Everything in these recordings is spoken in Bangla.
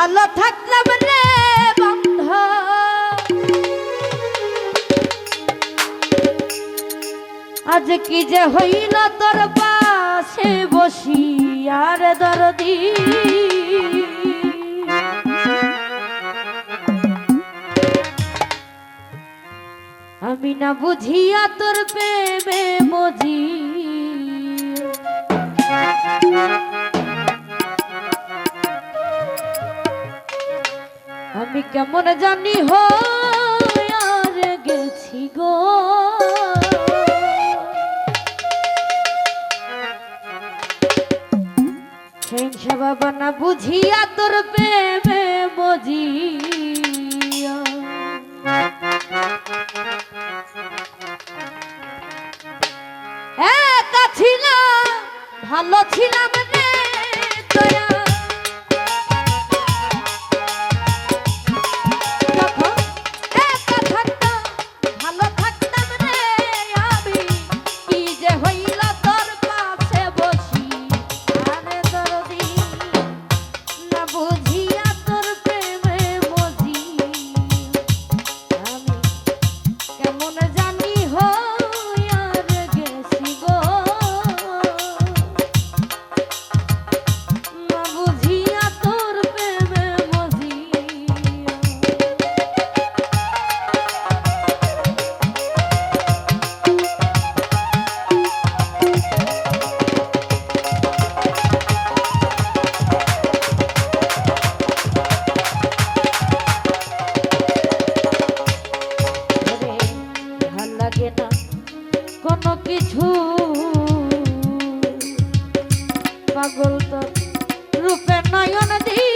ভালো থাকলাম রে বন্ধ। আজ কি যে হইল তোর পাশে বসি আর দরদি। আমি না বুঝিয়া তোর প্রেমে মজি। আমি কেমন জানি হো আর গেছি গো। বাবা না বুঝিয়া তোর প্রেমে ভালো ছিলাম পাগল তো রূপে নয়ন দিয়ে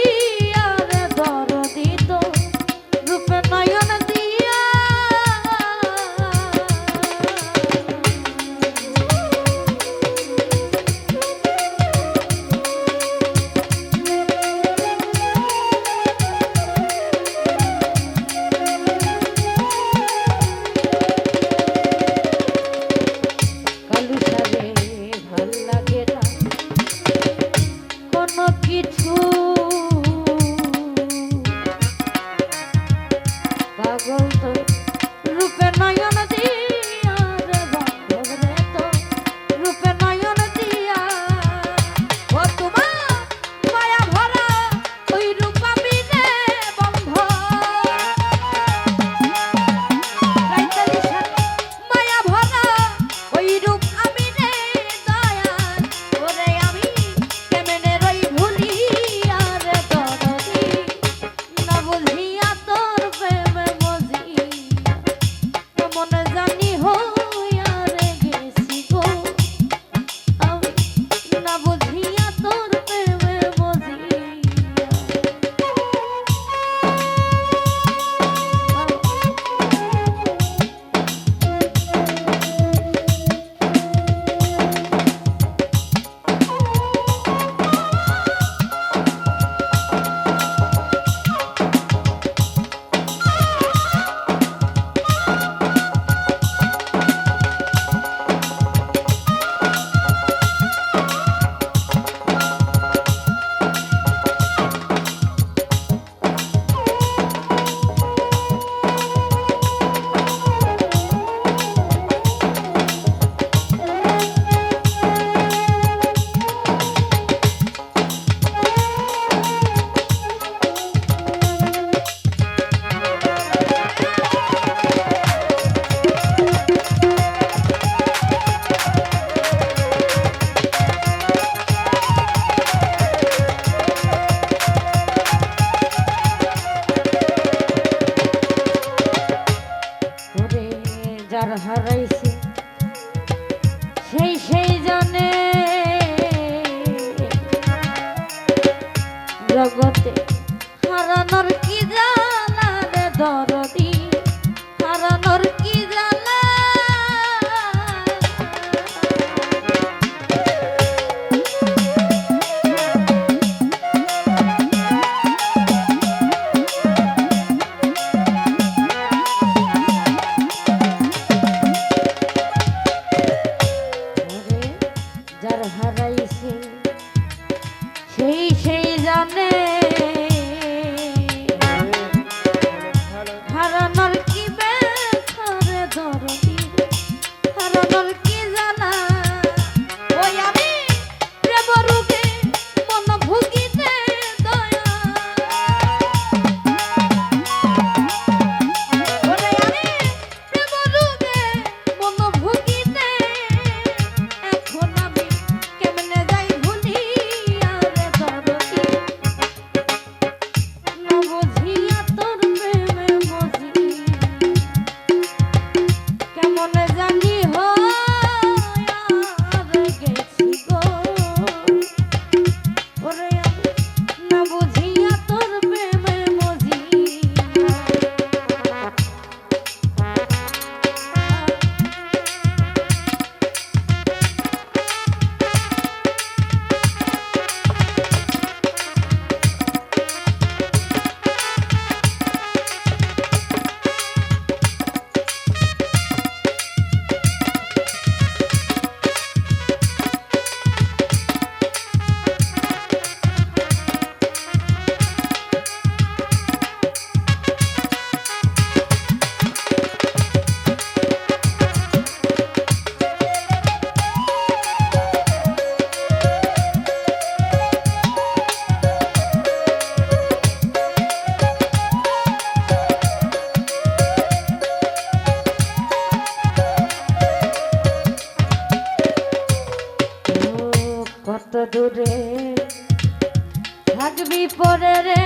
দূরে থাকবি পরে রে